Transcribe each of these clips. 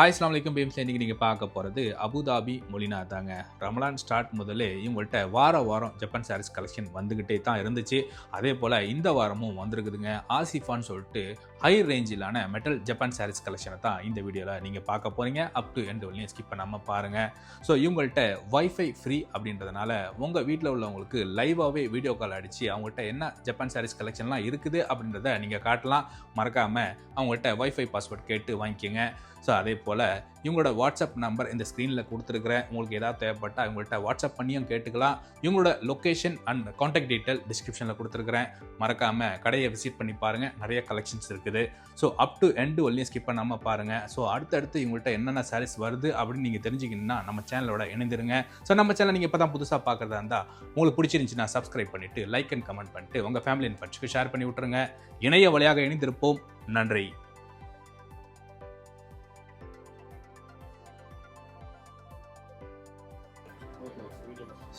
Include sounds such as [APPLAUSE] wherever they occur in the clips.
Hi அஸ்லாம் வலைக்கம் பேம்ஸ் இன்றைக்கி நீங்கள் பார்க்க போகிறது அபுதாபி மொழினா தாங்க ரமலான் ஸ்டார்ட் முதல்ல இவங்கள்ட்ட வார வாரம் ஜப்பான் சாரீஸ் கலெக்ஷன் வந்துக்கிட்டே தான் இருந்துச்சு. அதே போல் இந்த வாரமும் வந்திருக்குதுங்க. ஆசிஃபான்னு சொல்லிட்டு ஹை ரேஞ்சிலான மெட்டல் ஜப்பான் சாரீஸ் கலெக்ஷனை தான் இந்த வீடியோவில் நீங்கள் பார்க்க போகிறீங்க அப் டு எண்ட் வரலையும் ஸ்கிப் பண்ணாமல் பாருங்கள் ஸோ இவங்கள்ட்ட வைஃபை ஃப்ரீ அப்படின்றதுனால உங்கள் வீட்டில் உள்ளவங்களுக்கு லைவாகவே வீடியோ கால் அடித்து அவங்கள்ட்ட என்ன ஜப்பான் சாரீஸ் கலெக்ஷன்லாம் இருக்குது அப்படின்றத நீங்கள் காட்டலாம். மறக்காமல் அவங்கள்ட்ட வைஃபை பாஸ்வேர்ட் கேட்டு வாங்கிக்கோங்க. ஸோ அதே போல் இவங்களோட வாட்ஸ்அப் நம்பர் இந்த ஸ்க்ரீனில் கொடுத்துருக்குறேன். உங்களுக்கு ஏதாவது தேவைப்பட்டால் இவங்கள்ட்ட வாட்ஸ்அப் பண்ணியும் கேட்டுக்கலாம். இவங்களோட லொக்கேஷன் அண்ட் காண்டாக்ட் டீட்டெயில் டிஸ்கிரிப்ஷனில் கொடுத்துருக்குறேன். மறக்காமல் கடையை விசிட் பண்ணி பாருங்கள் நிறைய கலெக்ஷன்ஸ் இருக்குது. ஸோ அப் டு எண்டு வரையும் ஸ்கிப் பண்ணாமல் பாருங்கள் ஸோ அடுத்தடுத்து இவங்கள்ட்ட என்னென்ன சாரீஸ் வருது அப்படின்னு நீங்கள் தெரிஞ்சுக்கணுன்னா நம்ம சேனலோட இணைந்திருங்க. ஸோ நம்ம சேனல் நீங்கள் இப்போ தான் புதுசாக பார்க்குறதா இருந்தால் உங்களுக்கு பிடிச்சிருந்துச்சுன்னா சப்ஸ்கிரைப் பண்ணிவிட்டு லைக் அண்ட் கமெண்ட் பண்ணிட்டு உங்கள் ஃபேமிலி அண்ட் ஃப்ரெண்ட்ஸ்க்கு ஷேர் பண்ணி விட்டுருங்க. இணைய வழியாக இணைந்திருப்போம். நன்றி.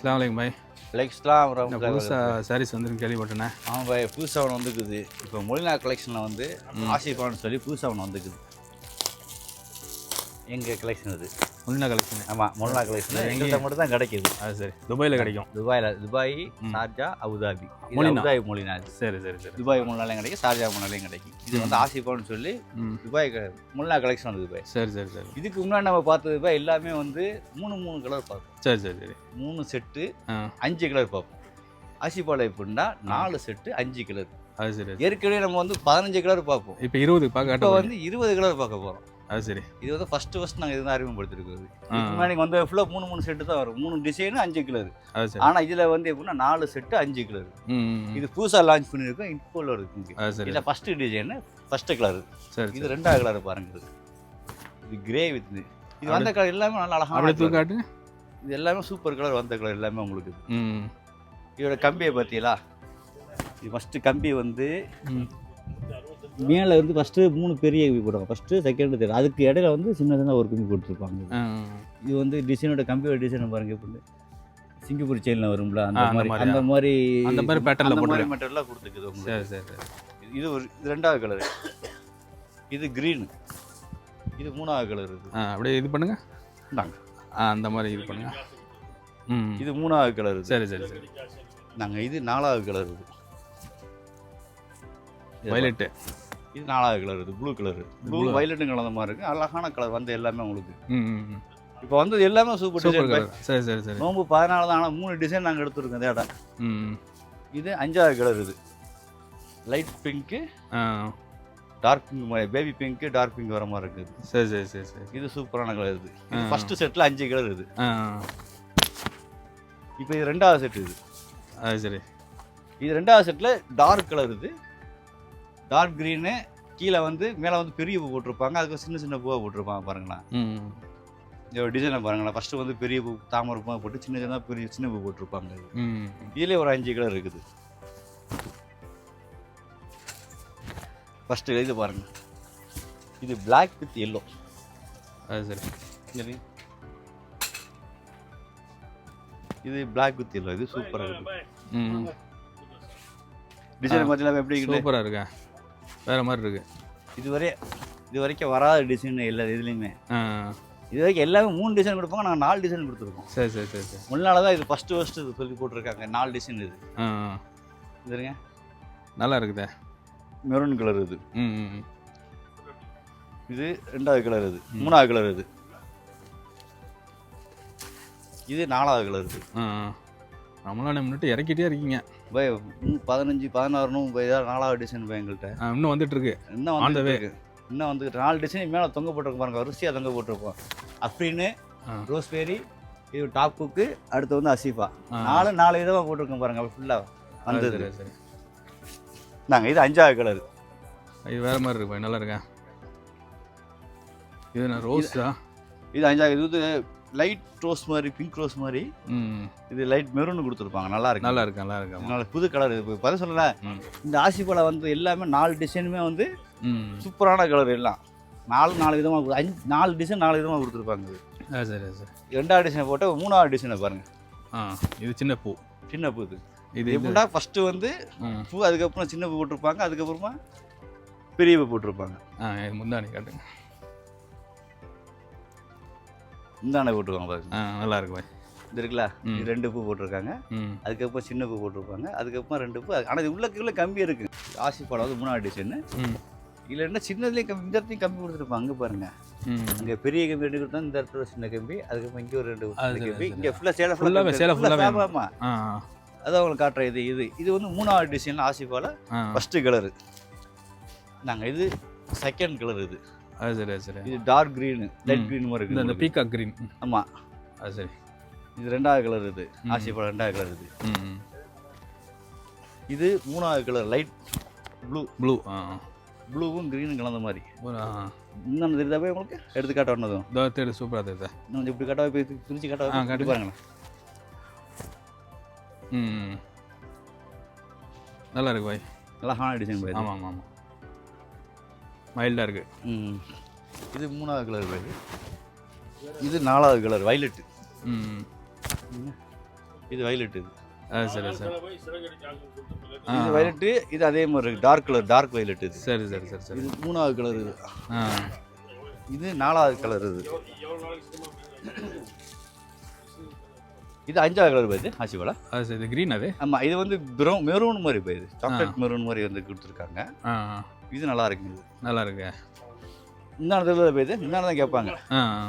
அஸ்லாம் வலைக்கம் பாய். லெக்ஸ்லாம் இந்த புதுசாக சாரீஸ் வந்து கேள்விப்பட்டேனே. ஆமாம் பாய் புதுசாக ஒன்று வந்துக்குது. இப்போ மொழிநா கலெக்ஷனில் வந்து ஆசிஃபான்னு சொல்லி புதுசாக ஒன்று வந்துக்குது. எங்கள் கலெக்ஷன் அது? முன்ன கலெக்ஷன் ஆமாம் மொழிநா கலெக்ஷன் எங்கள்கிட்ட மட்டும் தான் கிடைக்கிது. அது சரி. துபாயில் கிடைக்கும். துபாயில் Dubai. Sharjah Abu Dhabi. Abu Dhabi மொழினா சரி சரி சரி. துபாய் முன்னாலையும் கிடைக்கும் ஷார்ஜா முன்னாலையும் கிடைக்கும். இது வந்து ஆசிஃபான்னு சொல்லி துபாய் மொழிநா கலெக்ஷன் வந்து துபாய். சரி சரி சரி. இதுக்கு முன்னாடி நம்ம பார்த்தது பாய் எல்லாமே வந்து மூணு மூணு கலர் பார்ப்போம். சரி சரி சரி. மூணு செட்டு அஞ்சு கலர் பார்ப்போம். ஆசிஃபாவில் எப்படின்னா நாலு செட்டு அஞ்சு கலர் அது சரி ஏற்கனவே நம்ம வந்து பதினஞ்சு கலர் பார்ப்போம். இப்போ இருபது பார்க்க இப்போ வந்து இருபது கலர் பார்க்க போகிறோம் அது சரி. இது வந்து ஃபர்ஸ்ட் ஃபர்ஸ்ட் நாங்கள் இதுதான் அறிமுகப்படுத்திருக்கிறது. முன்னாடி வந்து ஃபுல்லாக மூணு மூணு செட்டு தான் வரும். மூணு டிசைனு அஞ்சு கலர் ஆனால் இதில் வந்து எப்படின்னா நாலு செட்டு அஞ்சு கலர். இது புதுசாக லான்ச் பண்ணியிருக்கோம். இப்போ இருக்குங்க அது சரி. இதில் ஃபர்ஸ்ட் டிசைனு ஃபர்ஸ்ட் கலர் சரி இது ரெண்டாவது கலர் பாருங்க. இது கிரே வித் இது. வந்த கலர் எல்லாமே நல்ல. காட்டுங்க இது எல்லாமே சூப்பர் கலர் வந்த கலர் எல்லாமே உங்களுக்கு. இதோட கம்பியை பார்த்தீங்களா இது ஃபஸ்ட்டு கம்பி வந்து மேலே வந்து ஃபஸ்ட்டு மூணு பெரிய கம்பி போடுவாங்க. ஃபஸ்ட்டு செகண்ட் தேர்ட் அதுக்கு இடையில வந்து சின்ன சின்ன ஒரு கம்பி போட்டிருப்பாங்க. இது வந்து டிசைனோட கம்பியோட டிசைன் பாருங்க எப்படி சிங்கப்பூர் செயினில் வரும்ல அந்த மாதிரி அந்த மாதிரி அந்த மாதிரி மாதிரி போட்டிருக்கு. மெட்டீரியலாக கொடுத்துருக்குது சரி சரி இது ஒரு இது ரெண்டாவது கலர் இது க்ரீன் இது மூணாவது கலர் ஆ அப்படியே இது பண்ணுங்க. இந்தாங்க. அந்த மாதிரி இது பண்ணுங்க. ம் இது மூணாவது கலர் சரி சரி சரி. நாங்கள் இது நாலாவது கலர் இது. வயலட்டு இது நாலாவது கலர் இது ப்ளூ கலர் ப்ளூ. வயலட்டும் கலந்த மாதிரி இருக்கு. அழகான கலர் வந்து எல்லாமே உங்களுக்கு. இப்போ வந்து எல்லாமே சூப்பர் டிசைன் சரி சரி சரி. நோம்பு பதினாலு தான் ஆனால் மூணு டிசைன் நாங்கள் எடுத்துருக்கோம் இந்த இடம். இது அஞ்சாவது கலர் இது. Light pink dark pink baby pink dark pink வர மாதிரி இருக்குது. சரி சரி சரி சரி. இது சூப்பரான கலர் இது. ஆ. ஃபர்ஸ்ட் செட்டில் அஞ்சு கலர் இது. இப்போ இது ரெண்டாவது செட் இது. அது சரி. இது ரெண்டாவது செட்டில் டார்க் கலர் இது. டார்க் க்ரீனு கீழே வந்து மேலே வந்து பெரிய பூ போட்டிருப்பாங்க. அதுக்கு சின்ன சின்ன பூவாக போட்டிருப்பாங்க பாருங்களேன். டிசைனை பாருங்களேன். ஃபஸ்ட்டு வந்து பெரிய பூ தாமரை பூ போட்டு சின்ன சின்ன பெரிய சின்ன பூ போட்டிருப்பாங்க இதுலேயே ஒரு அஞ்சு கலர் இருக்குது. ஃபஸ்ட்டு இது பாருங்க. இது Black வித் எல்லோ அது சரி. சரி. இது Black வித் எல்லோ இது சூப்பராக இருக்குது ம் டிசைன் பார்த்தீங்கன்னா எப்படி சூப்பராக இருக்கா வேற மாதிரி இருக்கு. இதுவரை இது வரைக்கும் வராத டிசைன் எல்லா இதுலேயுமே. இது வரைக்கும் எல்லாமே மூணு டிசைன் கொடுப்பாங்க நாங்கள் நாலு டிசைன் கொடுத்துருக்கோம். சரி சரி சரி சரி. முன்னால தான் இது ஃபஸ்ட்டு ஃபஸ்ட்டு இது சொல்லி போட்டிருக்காங்க நாலு டிசைன் இது. இதுங்க நல்லா இருக்குதே. மெரூன் கலர் இது. ம். இது ரெண்டாவது கலர் இது. மூணாவது கலர் இது. இது நாலாவது கலர் இது. நம்மளால முன்னிட்டு இறக்கிட்டே இருக்கீங்க. பை இன்னும் பதினஞ்சு பதினாறுனும் இதாக நாலாவது டிசைன் பை எங்கள்கிட்ட. இன்னும் வந்துட்டு இருக்கு இன்னும் வந்து இன்னும் வந்து நாலு டிசைன் மேலே தொங்க போட்டிருக்கோம் பாருங்க வரிசையாக தொங்க போட்டிருப்போம் அப்ரின்னு ஆ. ரோஸ்பேரி இது டாப் குக்கு அடுத்து வந்து அசீஃபா. நாலு நாலு விதமாக போட்டிருக்கோம் பாருங்க ஃபுல்லாக வந்தது. சரி நாங்கள் இது அஞ்சாவது கலர் இது வேற மாதிரி இருக்கு பாய், நல்லா இருக்கா? இது நான் ரோஸா? இது அஞ்சாவது இது லைட் ரோஸ் மாதிரி பிங்க் ரோஸ் மாதிரி ம். இது லைட் மெரூன் கொடுத்துருப்பாங்க. நல்லா இருக்கு. நல்லா இருக்கு நல்லா இருக்கு. நல்ல புது கலர் இது. பதில் சொல்லல. இந்த ஆசிப்பழம் வந்து எல்லாமே நாலு டிசைனுமே வந்து சூப்பரான கலர் எல்லாம். நாலு நாலு விதமாக அஞ்சு நாலு டிசைன் நாலு விதமாக கொடுத்துருப்பாங்க இது. சரி சரி. ரெண்டாவது டிசைனை போட்டு மூணாவது டிசைனை பாருங்க. ஆ இது சின்ன பூ. சின்ன பூ இது. இது எப்படின்னா ஃபர்ஸ்ட் வந்து. பூ அதுக்கப்புறம் சின்ன பூ போட்டிருப்பாங்க. அதுக்கப்புறமா பெரிய பூ போட்டிருப்பாங்க. முந்தானி காட்டுங்க. இந்தாண்ட போட்டுருவாங்க பாருங்க. நல்லா இருக்கு பாய் இது இருக்குல்ல? ரெண்டு பூ போட்டிருக்காங்க. அதுக்கப்புறம் சின்ன பூ போட்டிருப்பாங்க. அதுக்கப்புறம் ரெண்டு பூ. ஆனால் இது உள்ளக்குள்ள கம்பி இருக்கு. ஆசி படம் வந்து மூணாவது டிசைன் இல்லைன்னா சின்னதுலேயும் கம்பி இந்த இடத்தையும் கம்பி கொடுத்துருப்பாங்க. அங்கே பாருங்க. இங்கே பெரிய கம்பி ரெண்டு கொடுத்தா இந்த இடத்துல சின்ன கம்பி அதுக்கப்புறம் இங்கே ஒரு ரெண்டு அது கம்பி. இங்கே ஃபுல்லாக சேலை Full-ஆவே சேலை full-ஆவே ஆமாம் அதான் உங்களுக்கு காட்டுற இது இது. இது வந்து மூணாவது டிசைன் ஆசிஃபால ஃபஸ்ட்டு கலரு நாங்கள் இது செகண்ட் கலர் இது. அது சரி அது சரி. இது டார்க் க்ரீனு லைட். க்ரீன் மாதிரி இந்த இந்த பீகாக் கிரீன் ஆமாம் அது சரி. இது ரெண்டாவது கலர் இது. ம். ஆசிஃபால ரெண்டாவது கலர் இது. இது மூணாவது கலர் லைட் ப்ளூ ப்ளூ ஆ ஆ. ப்ளூவும் க்ரீனும் கலந்த மாதிரி. ஆ இன்னும் தெரியுதாவே உங்களுக்கு? எடுத்து காட்ட இதோ தேடு சூப்பராக தெரியுதா இன்னும் இப்படி காட்ட போய் பிரித்து ஆ, காட்ட காட்டுங்க. காட்டு பாருங்களேன். ம். நல்லா இருக்கு பாய். நல்லா ஹான டிசைன் போய் ஆமாம் ஆமாம் ஆமாம் மைல்டாக இருக்கு. ம். இது மூணாவது கலர் போய் இது நாலாவது கலர் வைலட்டு ம். இது வைலட் இது. அது சரி சரி. ஆ. இது வைலட்டு இது அதே மாதிரி இருக்கு. டார்க் கலர் டார்க் வைலட் இது. சரி சரி சரி சரி. இது மூணாவது கலர் இது. ஆ. இது நாலாவது கலர் இது. இது அஞ்சாவது கலர் போயிது ஆசிவாலா அது சரி க்ரீன் அது? ஆமாம் இது வந்து ப்ரௌன் மெரூன் மாதிரி போயிது சாக்லேட் மெரூன் மாதிரி வந்து கொடுத்துருக்காங்க. ஆ ஆ. இது நல்லா இருக்குங்க இது நல்லா இருக்கு இந்த இடத்துல போயிது இந்த தான் கேட்பாங்க. ஆ ஆ.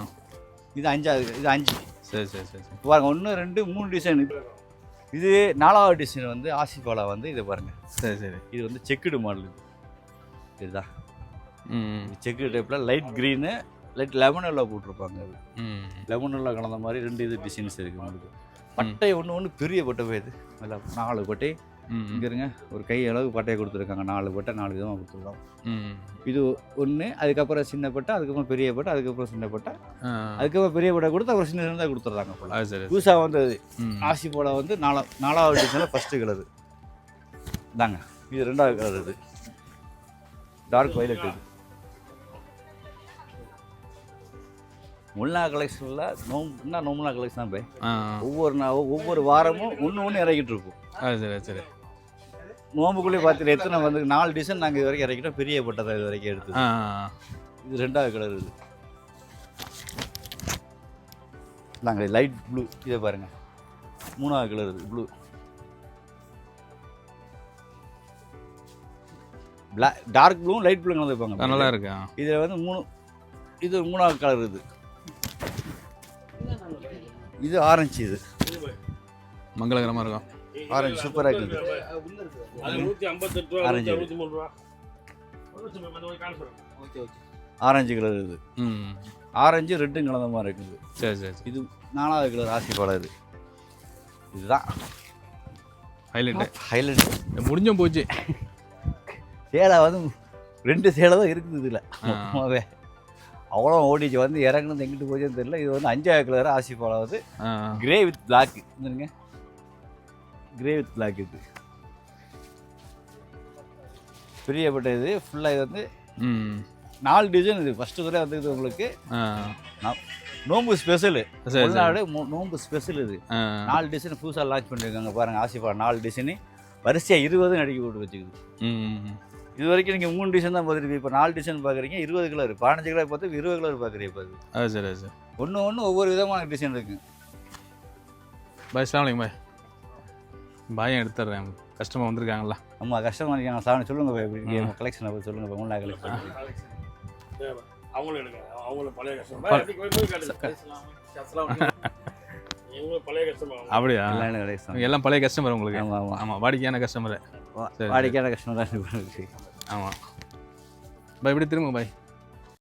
இது அஞ்சாவது இது அஞ்சு. சரி சரி சரி சரி. பாருங்க ஒன்று ரெண்டு மூணு டிசைன் இது நாலாவது டிசைன் வந்து ஆசிஃபாலா வந்து இதை பாருங்க. சரி சரி. இது வந்து செக்குடு மாடல் இதுதான் ம். ம். செக்குடு டைப்பில் லைட் க்ரீனு லைட் லெமன் எல்லாம் போட்டிருப்பாங்க அது. ம். லெமன் எல்லாம் கலந்த மாதிரி ரெண்டு இது டிசைன்ஸ் இருக்குது உங்களுக்கு பட்டை ஒன்று ஒன்று பெரிய பட்டை போயிது நல்லா நாலு பட்டை. இங்கே இருங்க ஒரு கை அளவு பட்டையை கொடுத்துருக்காங்க. நாலு பட்டை நாலு விதமாக கொடுத்துருக்காங்க ம் இது ஒன்று அதுக்கப்புறம் சின்ன பட்டை அதுக்கப்புறம் பெரிய பட்டை அதுக்கப்புறம் சின்ன பட்டை. அதுக்கப்புறம் பெரிய பட்டை கொடுத்து அப்புறம் சின்ன சின்னதாக கொடுத்துட்றாங்க சரி புதுசாக வந்தது. ஆசி போல வந்து நாலா நாலாவது டிசைனில் ஃபஸ்ட்டு கலரு இதாங்க இது ரெண்டாவது கலர் இது. டார்க் வயலட் இது. முல்லா கலெக்ஷனில் நோம் என்ன நோம்புலா கலெக்ஷன் தான் போய் ஒவ்வொரு நா ஒவ்வொரு வாரமும் ஒன்று ஒன்று இறக்கிட்டு அது சரி சரி. நோம்புக்குள்ளேயே பார்த்துட்டு எத்தனை வந்து நாலு டிசைன் நாங்கள் இது வரைக்கும் இறக்கிட்டோம். பெரிய பட்டதை இது வரைக்கும் ஆ. இது ரெண்டாவது கலர் இது. நாங்கள் லைட் ப்ளூ இதை பாருங்க. மூணாவது கலர் இது ப்ளூ பிளாக் டார்க் ப்ளூவும் லைட் ப்ளூ கலந்து வைப்பாங்க நல்லா இருக்கு. இதில் வந்து மூணு இது மூணாவது கலர் இது. இது ஆரஞ்சு இது. மங்களகரமாக இருக்கும் ஆரஞ்சு சூப்பராக இருக்குது. ஆரஞ்சு. ஆரஞ்சு கலர் இது. ம். ஆரஞ்சு ரெட்டும் கலந்த மாதிரி இருக்குது. சரி சரி இது நாலாவது கலர் ஆசி பழம் இது. இதுதான். ஹைலைட்டு ஹைலைட் முடிஞ்சும் போச்சு. சேலை வந்து ரெண்டு சேலை தான் இருக்குது இதில். அவ்வளோ ஓடிச்சு வந்து இறங்குனது எங்கிட்டு போச்சுன்னு தெரியல. இது வந்து அஞ்சாவது கலர் ஆசி ஆ. கிரே வித் பிளாக் இருங்க கிரே வித் பிளாக் இது. பிரியப்பட்ட இது ஃபுல்லாக இது வந்து நாலு டிசைன் இது. ஃபஸ்ட்டு தடவை வந்துக்குது உங்களுக்கு. நோம்பு ஸ்பெஷலு மோ- நோம்பு ஸ்பெஷல் இது. நாலு டிசைன் புதுசாக லான்ச் பண்ணியிருக்காங்க பாருங்கள் ஆசிஃபா நாலு டிசைனு வரிசையாக இருபதும் அடிக்க போட்டு வச்சுக்குது. இது வரைக்கும் நீங்கள் மூணு டிசைன் தான் பார்த்துருப்பீங்க. இப்போ நாலு டிசைன் பார்க்குறீங்க இருபது கலர். பதினஞ்சு கலர் பார்த்து இருபது கலர் பார்க்குறீங்க இப்போ அது. சரி அது சரி. ஒன்று ஒன்று ஒவ்வொரு விதமான டிசைன் இருக்கு. பாய் அலைக்கும் பாய். பாயம் எடுத்துட்றேன். கஸ்டமர் வந்திருக்காங்களா? ஆமா கஷ்டமாக இருக்காங்க சாமி சொல்லுங்க பாய் எப்படி கலெக்ஷனை பற்றி சொல்லுங்க இப்போ மூணு கலெக்ஷன் அவங்களும் எடுங்க. அவங்களும் பழைய கஷ்டம் [LAUGHS] அப்படியா? எல்லாம் பழைய கஸ்டமர். உங்களுக்கு? ஆமாம் ஆமாம் ஆமாம் வாடிக்கையான கஸ்டமர். வாடிக்கையான கஷ்டம் தான். ஆமாம் பாய் இப்படி திரும்ப பாய்.